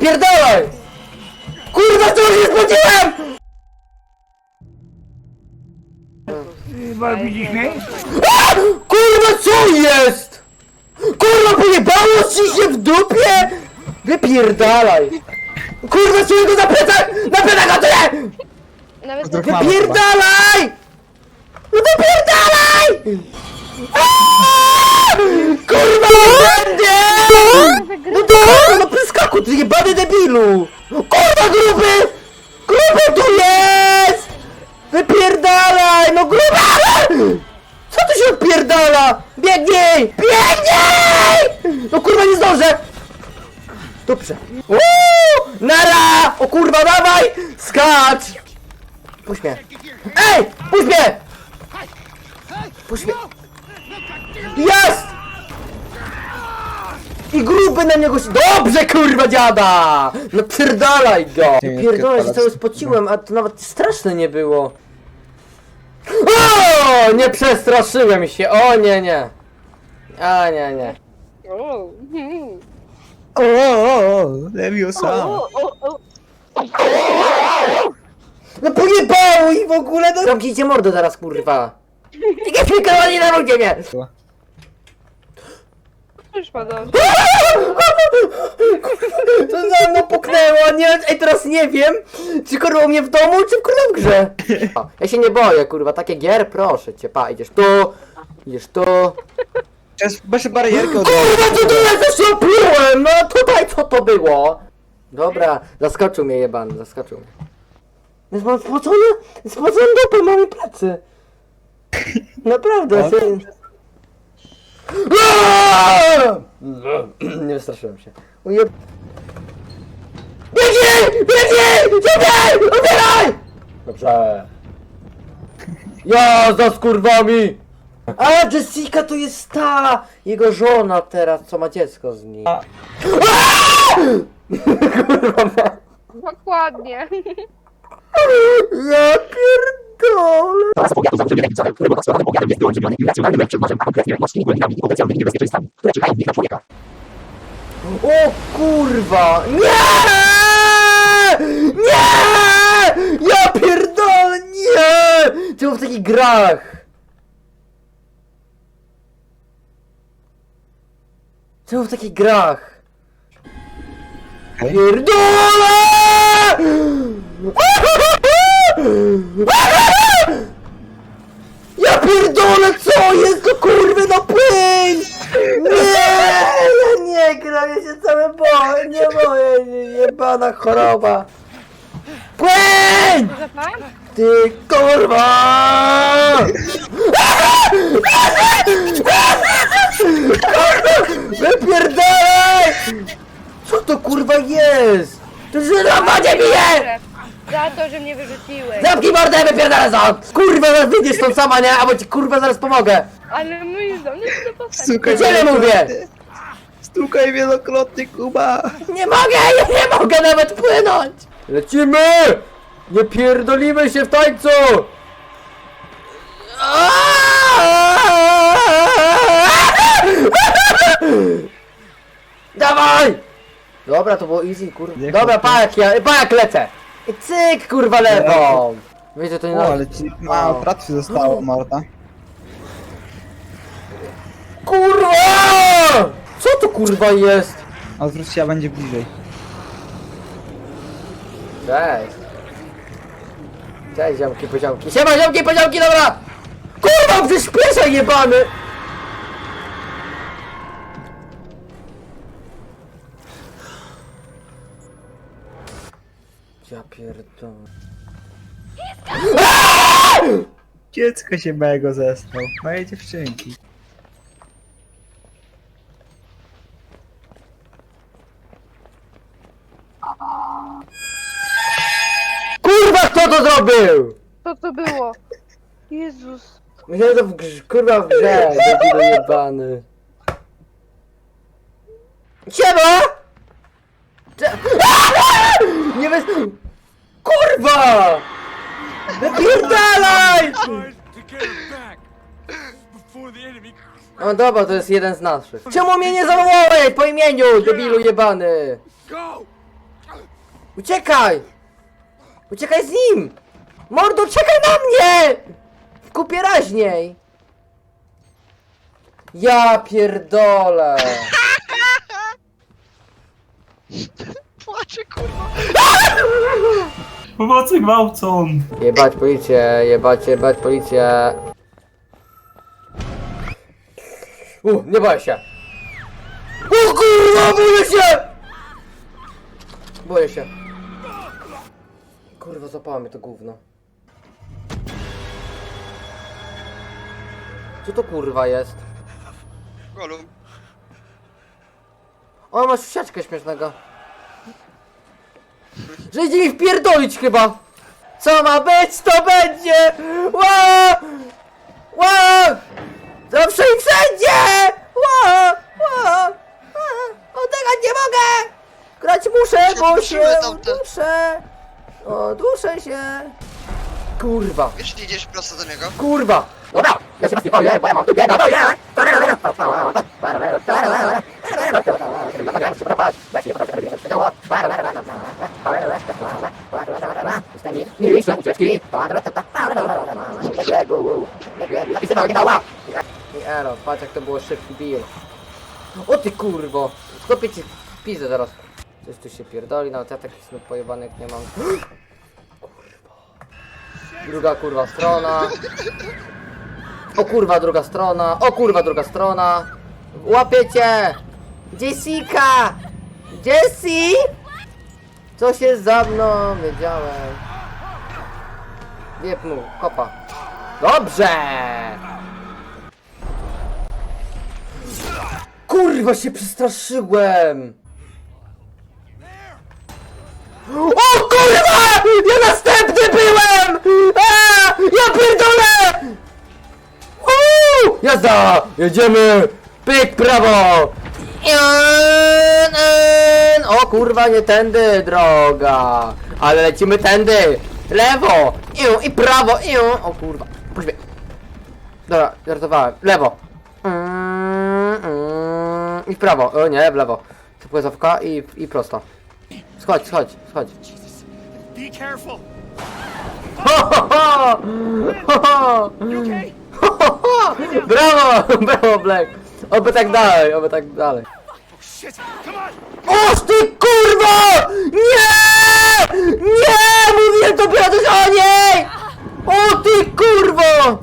Pierdolaj! Kurwa, co się zgodziłem! Chyba widzisz mnie? A! Kurwa, co jest? Kurwa, pojebało ci się w dupie? Wypierdalaj! Kurwa, czuję go na plecach! Na plecach, nie! Nawet. Wypierdalaj! No wypierdalaj! Kurwa, nie! No to kurwa, no pyskaku, ty jebany debilu! Kurwa, gruby! Gruby tu jest! Wypierdalaj, no gruba! Co tu się odpierdala? Biegnij! Biegnij! No kurwa, nie zdążę! Dobrze. Uuu! Nara! O kurwa, dawaj! Skacz! Puść mnie! Ej! Puść mnie! Puść mnie! Jest! I gruby na niego się... Dobrze, kurwa, dziada! No pierdalaj go! Nie, Pierdolę się cały spociłem, a to nawet straszne nie było. O! Nie przestraszyłem się, o nie, nie. A nie, nie. O, hmm. O, o, o, Leviosa. o, o, o. No pojebało i w ogóle, no... Zamknijcie mordę teraz, kurwa. Nie pierdolę, nie nawróćcie mnie! Już padał. To za mną puknęło, nie, ej teraz nie wiem, czy kurwa u mnie w domu, czy kurwa w grze. O, ja się nie boję, kurwa, takie gier, proszę cię, pa, idziesz tu, idziesz tu. Masz barierkę od Kurwa, co to jest, ja się oplułem, no tutaj co to było? Dobra, zaskoczył mnie jebany, zaskoczył mnie. Jest mam spocony, spocony dupę, mamy plecy. Naprawdę, O. się... Nie wystraszyłem się. Ujeb... Biegnij! Biegnij! Biegnij! Otwieraj! Dobrze. Ja za skurwami! A Jessica to jest ta! Jego żona teraz, co ma dziecko z nim. A. Kurwa ma. Dokładnie. Ja pierdolę! Oraz powiatu założenia najbliższego, którego podskładany powiatem jest wyłączony i racjonalnym przed morzem, a konkretnie morskim głębiami i potencjalnymi niebezpieczeństwami, które czyhają w nich na człowieka. O kurwa! Nie! Nie! Ja pierdolę, nie! Czemu w takich grach? Czemu w takich grach? Pierdolę! Ja pierdolę, co jest to kurwy no płyń! Nie, ja nie gram, ja się cały boję, nie boję, nie- jebana choroba. Pan? Ty kurwa! Wypierdalaj! Co to kurwa jest? To jest na wodzie bije! Za to, że mnie wyrzuciłeś. Zamknij mordę, wypierdalaj stąd! Kurwa, zaraz wyjdziesz stąd sama, nie? Albo ci kurwa zaraz pomogę! Ale my już dawno się do postać. Stukaj Ciebie mówię! Stukaj wielokrotnie, Kuba! Nie mogę, ja nie mogę nawet płynąć! Lecimy! Nie pierdolimy się w tańcu! Dawaj! Dobra, to było easy, kurwa. Dobra, pa jak ja, pa jak lecę! I cyk, kurwa, lewą! Wiecie, to nie O, ale ci mało tratwy zostało, Marta. Kurwa! Co to kurwa jest? Odwróć się, a będzie bliżej. Cześć. Cześć ziomki, poziomki. Siema ziomki, poziomki, dobra! Kurwa, przyspieszaj jebany! Ja pierdolę. Dziecko się mego zesnął. Moje dziewczynki. Kurwa, kto to zrobił? Co to było? Jezus. Że to w grz, kurwa w grze, debilu jebany. Siema! Back No dobra, to jest jeden z naszych. Czemu mnie nie zawołałeś po imieniu, debilu jebany? Uciekaj! Uciekaj z nim! Mordo, czekaj na mnie! W kupie raźniej! Ja pierdolę! Płaczę, kurwa. Pomocy gwałcą! Jebać policję, jebać, jebać policję. U, nie boję się. O kurwa, boję się! Boję się. Kurwa, zapało mnie to gówno. Co to kurwa jest? Golum. O, masz siaczkę śmiesznego. Że idzie mi wpierdolić chyba. Co ma być, to będzie! Ła! Ła! Zawsze i wszędzie! Ła! Ła! Oddychać nie mogę! Grać muszę, bo się tamte. duszę. O, duszę się. Kurwa, Wiesz, idziesz prosto do niego? kurwa. Dobra, ja się was nie boję, bo ja mam tu bieda, ucieczki! Napisy oryginała! I Ero, patrz jak to było szybki bill. O ty kurwo! Skopię ci pizę zaraz. Coś tu się pierdoli, nawet ja takich snów pojebanych nie mam. Druga kurwa strona. O kurwa druga strona. O kurwa druga strona. Łapiecie! Jessica! Jessie! Co się za mną? Wiedziałem. Wiep mu, kopa. Dobrze! Kurwa się przestraszyłem! O kurwa! Ja następny byłem! A! Ja pierdolę! Uuu! Jazda! Jedziemy! Pyk prawo! O kurwa, nie tędy droga! Ale lecimy tędy! Lewo! Iu, I prawo! Iu. O kurwa! Puść mnie. Dobra, żartowałem. Lewo! Mm, mm, I w prawo, o nie, w lewo. Płezowka i, i prosto. Schodź, schodź, schodź. Be careful. Ho, ho, ho! Ho, ho! Okay. Ho, ho, ho! Brawo, brawo Black. Oby tak dalej, oby tak dalej. On. Oż ty kurwo! Nie! Nie! Mówiłem dopiero coś o niej! O ty kurwo!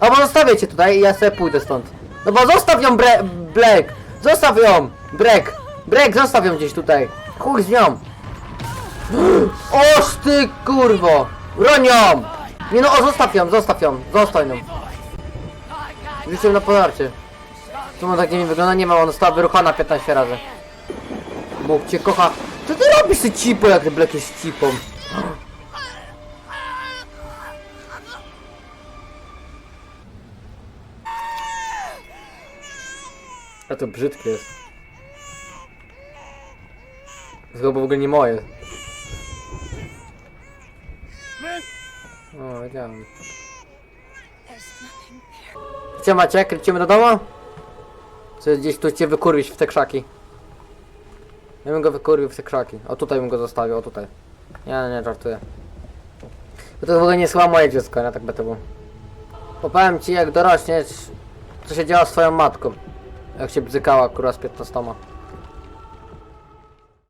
A bo zostawię cię tutaj i ja sobie pójdę stąd. No bo zostaw ją bre Black! Zostaw ją! Brek! Brek, zostaw ją gdzieś tutaj! Chuj z nią! Oż ty kurwo! Ronią! Nie no, o zostaw ją, zostaw ją, zostaw ją. Rzuciłem na podarcie. On tak nie wygląda, nie ma, ona została wyruchana 15 razy. Bóg cię kocha. Co ty robisz ty cipo, jak Black jest cipą? A to brzydkie jest. To w ogóle nie moje. O, wiedziałem. Gdzie macie? Kręcimy do domu? Czy gdzieś tu cię wykurwić w te krzaki? Ja bym go wykurwił w te krzaki. O tutaj bym go zostawił, o tutaj. Nie, nie, żartuję. Bo to w ogóle nie jest moje dziecko, nie? Tak by to było. Opowiem ci jak dorośniesz, co się działo z twoją matką. Jak się bzykała kurwa z 15.